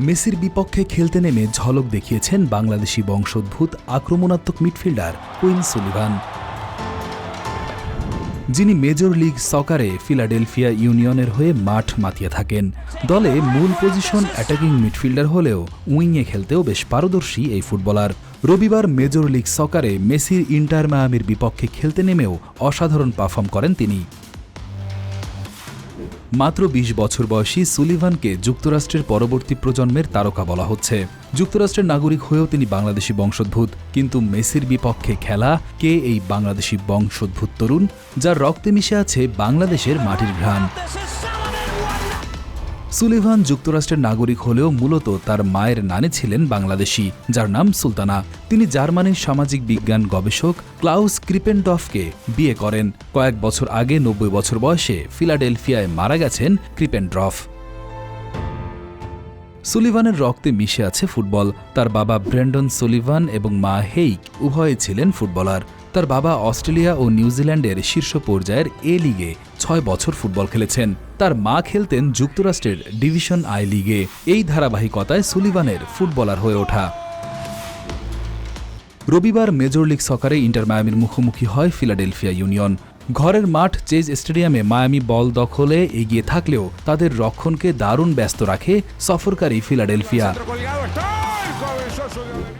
মেসির বিপক্ষে খেলতে নেমে ঝলক দেখিয়েছেন বাংলাদেশি বংশোদ্ভূত আক্রমণাত্মক মিডফিল্ডার কুইন সুলিভান। যিনি মেজর লিগ সকারে ফিলাডেলফিয়া ইউনিয়নের হয়ে মাঠ মাতিয়ে থাকেন। দলে মূল পজিশন অ্যাটাকিং মিডফিল্ডার হলেও উইংয়ে খেলতেও বেশ পারদর্শী এই ফুটবলার। রবিবার মেজর লিগ সকারে মেসির ইন্টার মায়ামির বিপক্ষে খেলতে নেমেও অসাধারণ পারফর্ম করেন তিনি। মাত্র ২০ বছর বয়সী সুলিভানকে যুক্তরাষ্ট্রের পরবর্তী প্রজন্মের তারকা বলা হচ্ছে। যুক্তরাষ্ট্রের নাগরিক হয়েও তিনি বাংলাদেশি বংশোদ্ভূত। কিন্তু মেসির বিপক্ষে খেলা কে এই বাংলাদেশি বংশোদ্ভূত তরুণ, যার রক্তে মিশে আছে বাংলাদেশের মাটির ঘ্রাণ? সুলিভান যুক্তরাষ্ট্রের নাগরিক হলেও মূলত তার মায়ের নানে ছিলেন বাংলাদেশি, যার নাম সুলতানা। তিনি জার্মানির সামাজিক বিজ্ঞান গবেষক ক্লাউস ক্রিপেনডফকে বিয়ে করেন। কয়েক বছর আগে নব্বই বছর বয়সে ফিলাডেলফিয়ায় মারা গেছেন ক্রিপেনড্রফ সুলিভানের রক্তে মিশে আছে ফুটবল। তার বাবা ব্র্যান্ডন সুলিভান এবং মা হেইক উভয়ে ছিলেন ফুটবলার। তার বাবা অস্ট্রেলিয়া ও নিউজিল্যান্ডের শীর্ষ পর্যায়ের এ লিগে ছয় বছর ফুটবল খেলেছেন। তার মা খেলতেন যুক্তরাষ্ট্রের ডিভিশন আই লিগে। এই ধারাবাহিকতায় সুলিভানের ফুটবলার হয়ে ওঠা। রবিবার মেজর লিগ সকারে ইন্টার মায়ামির মুখোমুখি হয় ফিলাডেলফিয়া ইউনিয়ন। ঘরের মাঠ চেজ স্টেডিয়ামে মায়ামি বল দখলে এগিয়ে থাকলেও তাদের রক্ষণকে দারুণ ব্যস্ত রাখে সফরকারী ফিলাডেলফিয়া।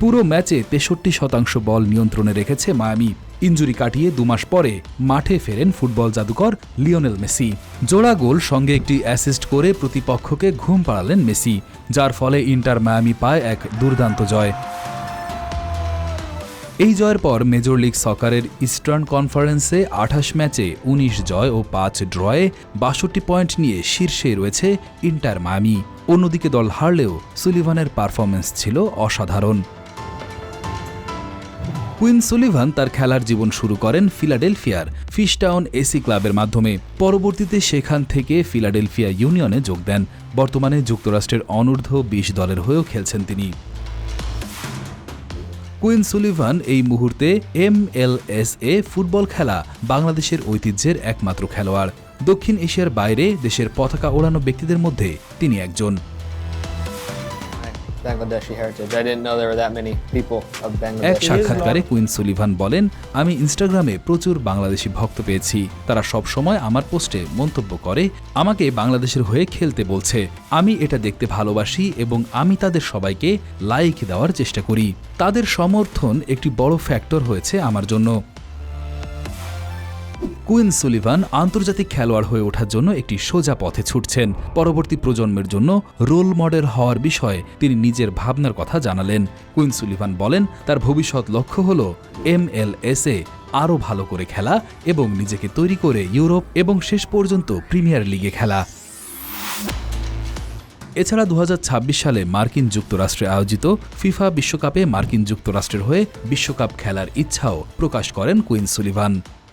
পুরো ম্যাচে তেষট্টি শতাংশ বল নিয়ন্ত্রণে রেখেছে মায়ামি। ইঞ্জুরি কাটিয়ে দুমাস পরে মাঠে ফেরেন ফুটবল জাদুকর লিওনেল মেসি। জোড়া গোল সঙ্গে একটি অ্যাসিস্ট করে প্রতিপক্ষকে ঘুম পাড়ালেন মেসি, যার ফলে ইন্টার মায়ামি পায় এক দুর্দান্ত জয়। এই জয়ের পর মেজর লিগ সকারের ইস্টার্ন কনফারেন্সে আঠাশ ম্যাচে ১৯ জয় ও পাঁচ ড্রয়ে বাষট্টি পয়েন্ট নিয়ে শীর্ষে রয়েছে ইন্টার মায়ামি। অন্যদিকে দল হারলেও সুলিভানের পারফরমেন্স ছিল অসাধারণ। কুইন সুলিভান তার খেলার জীবন শুরু করেন ফিলাডেলফিয়ার, ফিশটাউন এসি ক্লাবের মাধ্যমে। পরবর্তীতে সেখান থেকে ফিলাডেলফিয়া ইউনিয়নে যোগ দেন। বর্তমানে যুক্তরাষ্ট্রের অনূর্ধ্ব বিশ দলের হয়েও খেলছেন তিনি। কুইন সুলিভান এই মুহূর্তে এম এল এস এ ফুটবল খেলা, বাংলাদেশের ঐতিহ্যের একমাত্র খেলোয়াড়। দক্ষিণ এশিয়ার বাইরে দেশের পতাকা ওড়ানো ব্যক্তিদের মধ্যে তিনি একজন। এক সাক্ষাৎকারে কুইন সুলিভান বলেন আমি ইনস্টাগ্রামে প্রচুর বাংলাদেশি ভক্ত পেয়েছি। তারা সব সময় আমার পোস্টে মন্তব্য করে আমাকে বাংলাদেশের হয়ে খেলতে বলছে। আমি এটা দেখতে ভালোবাসি এবং আমি তাদের সবাইকে লাইক দেওয়ার চেষ্টা করি। তাদের সমর্থন একটি বড় ফ্যাক্টর হয়েছে আমার জন্য। কুইন সুলিভান আন্তর্জাতিক খেলোয়াড় হয়ে ওঠার জন্য একটি সোজা পথে ছুটছেন। পরবর্তী প্রজন্মের জন্য রোল মডেল হওয়ার বিষয়ে তিনি নিজের ভাবনার কথা জানালেন। কুইন সুলিভান বলেন, তার ভবিষ্যৎ লক্ষ্য হল এম এল এস এ আরও ভালো করে খেলা এবং নিজেকে তৈরি করে ইউরোপ এবং শেষ পর্যন্ত প্রিমিয়ার লিগে খেলা। এছাড়া দু হাজার ছাব্বিশ সালে মার্কিন যুক্তরাষ্ট্রে আয়োজিত ফিফা বিশ্বকাপে মার্কিন যুক্তরাষ্ট্রের হয়ে বিশ্বকাপ খেলার ইচ্ছাও প্রকাশ করেন কুইন সুলিভান।